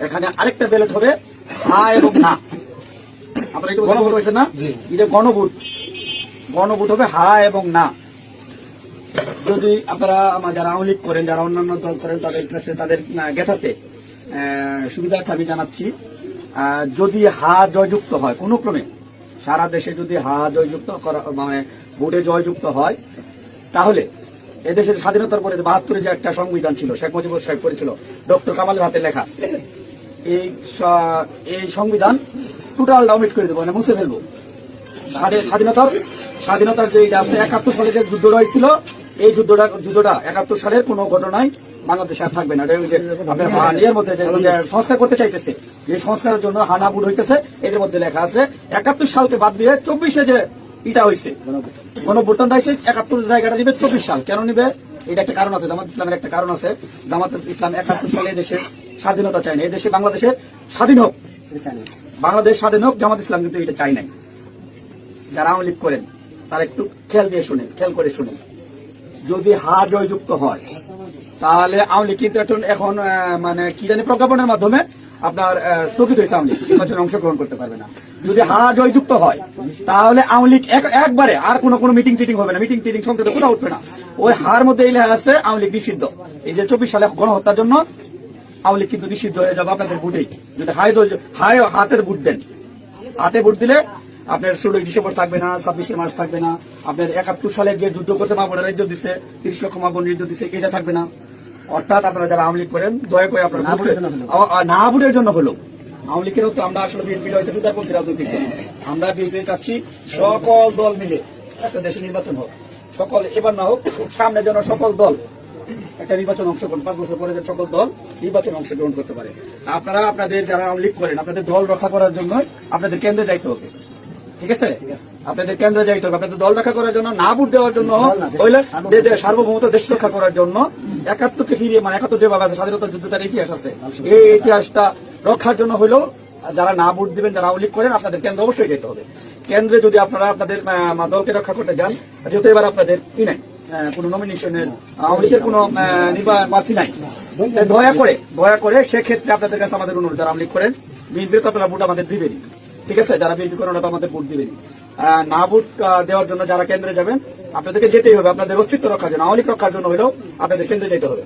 এখানে আরেকটা ব্যালট হবে হা এবং না। আপনারা একটু গণভোট হয়েছে না? এটা গণভোট। গণভোট হবে হা এবং না। যদি আপনারা আমার যারা আওয়ামী লীগ করেন যারা অন্যান্য দল করেন তাদের কাছে তাদের আহ, সুবিধার্থে আমি জানাচ্ছি যদি হা জয়যুক্ত হয় কোনো ক্রমে সারা দেশে যদি হা জয়যুক্ত করা মানে ভোটে জয়যুক্ত হয় তাহলে এদেশের স্বাধীনতার পরে বাহাত্তরে যে একটা সংবিধান ছিল, শেখ মুজিবুর সাহেব করেছিল, ডক্টর কামালের হাতে লেখা, এই এই সংবিধান টোটাল ডাউনলোড করে দেবো মানে মুছে ফেলব। স্বাধীনতার স্বাধীনতার যে আছে, একাত্তর সালে যে যুদ্ধটা হয়েছিল, এই যুদ্ধটা যুদ্ধটা একাত্তর সালের কোনো ঘটনায় বাংলাদেশে আর থাকবে না। যে আপনার মধ্যে যে যে সংস্কার করতে চাইতেছে এই সংস্কারের জন্য হানাবুড হইতেছে, এদের মধ্যে লেখা আছে, একাত্তর সালকে বাদ দিয়ে চব্বিশে যে ইটা হয়েছে গণভোটান দিয়েছে একাত্তর জায়গাটা নিবে চব্বিশ সাল। কেন নিবে? এটা একটা কারণ আছে, জামাত ইসলামের একটা কারণ আছে। জামাত ইসলাম একাত্তর সালে দেশে স্বাধীনতা চায় না। দেশে বাংলাদেশে স্বাধীন হোক। বাংলাদেশ স্বাধীন হোক, জামাত ইসলাম কিন্তু এটা চাই নাই। যারা আওয়ামী লীগ করেন, তারা একটু খেয়াল দিয়ে শুনেন, খেয়াল করে শুনেন। যদি হা জয়যুক্ত হয়, তাহলে আওয়ামী লীগ কিন্তু এখন মানে কি জানি প্রজ্ঞাপনের মাধ্যমে আপনার স্থগিত হয়েছে আওয়ামী লীগ। নির্বাচনে অংশগ্রহণ করতে পারবে না। যদি হা জয়যুক্ত হয়, তাহলে আওয়ামী লীগ একবারে আর কোনো কোনো মিটিং টিটিং হবে না। মিটিং টিটিং সংসদে কোথাও উঠবে না। ওই হার মধ্যে এই লেখা আছে, আওয়ামী লীগ নিষিদ্ধ। এই যে চব্বিশ সালে গণহত্যার জন্য আওয়ামী লীগ কিন্তু নিষিদ্ধ হয়ে যাবে আপনাদের ভোটেই যদি হাই হাই হাতের ভোট দেন। হাতে ভোট দিলে আপনার ষোলোই ডিসেম্বর থাকবে না, ছাব্বিশে মার্চ থাকবে না। আপনার একাত্তর সালের যে যুদ্ধ করতে মা বোনেরা রাজ্য দিচ্ছে তিরিশ লক্ষ মা বোন রাজ্য দিচ্ছে এটা থাকবে না। অর্থাৎ আপনারা যারা আওয়ামী লীগ করেন দয়া করে আপনারা না ভোটের জন্য হলো। আওয়ামী লীগেরও তো আমরা আসলে বিএনপি হইতেছি তার রাজনৈতিক আমরা বিএনপি চাচ্ছি সকল দল মিলে একটা দেশে নির্বাচন হোক। সকল এবার না হোক সামনে যেন সকল দল একটা নির্বাচন অংশগ্রহণ পাঁচ বছর পরে সকল দল নির্বাচন অংশগ্রহণ করতে পারে। আপনারা আপনাদের যারা আওয়ামী লীগ করেন আপনাদের দল রক্ষা করার জন্য আপনাদের কেন্দ্রে যাইতে হবে। ঠিক আছে? আপনাদের কেন্দ্রে যাইতে হবে। আপনাদের দল রক্ষা করার জন্য না ভোট দেওয়ার জন্য সার্বভৌমত দেশ রক্ষা করার জন্য একাত্তরকে ফিরিয়ে মানে একাত্তর যেভাবে আছে স্বাধীনতা যুদ্ধ তার ইতিহাস আছে। এই ইতিহাসটা রক্ষার জন্য হইলেও যারা না ভোট দিবেন যারা লীগ করেন আপনাদের কেন্দ্রে অবশ্যই যেতে হবে। কেন্দ্রে যদি আপনারা আপনাদের দলকে রক্ষা করতে যান যেহেতু এবার আপনাদের কি নাই কোনো নমিনেশনের আওয়ামী কোনো প্রার্থী নাই। দয়া করে দয়া করে সেক্ষেত্রে আপনাদের কাছে আমাদের অনুরোধ যারা আওয়ামী করেন বিএনপির তো আপনারা ভোট আমাদের দিবেনই। ঠিক আছে? যারা বিএনপি করেন ওরা তো আমাদের ভোট দিবেনই। আহ, না ভোট দেওয়ার জন্য যারা কেন্দ্রে যাবেন আপনাদেরকে যেতেই হবে, আপনাদের অস্তিত্ব রক্ষার জন্য আওয়ামী রক্ষার জন্য হলেও আপনাদের কেন্দ্রে যেতে হবে।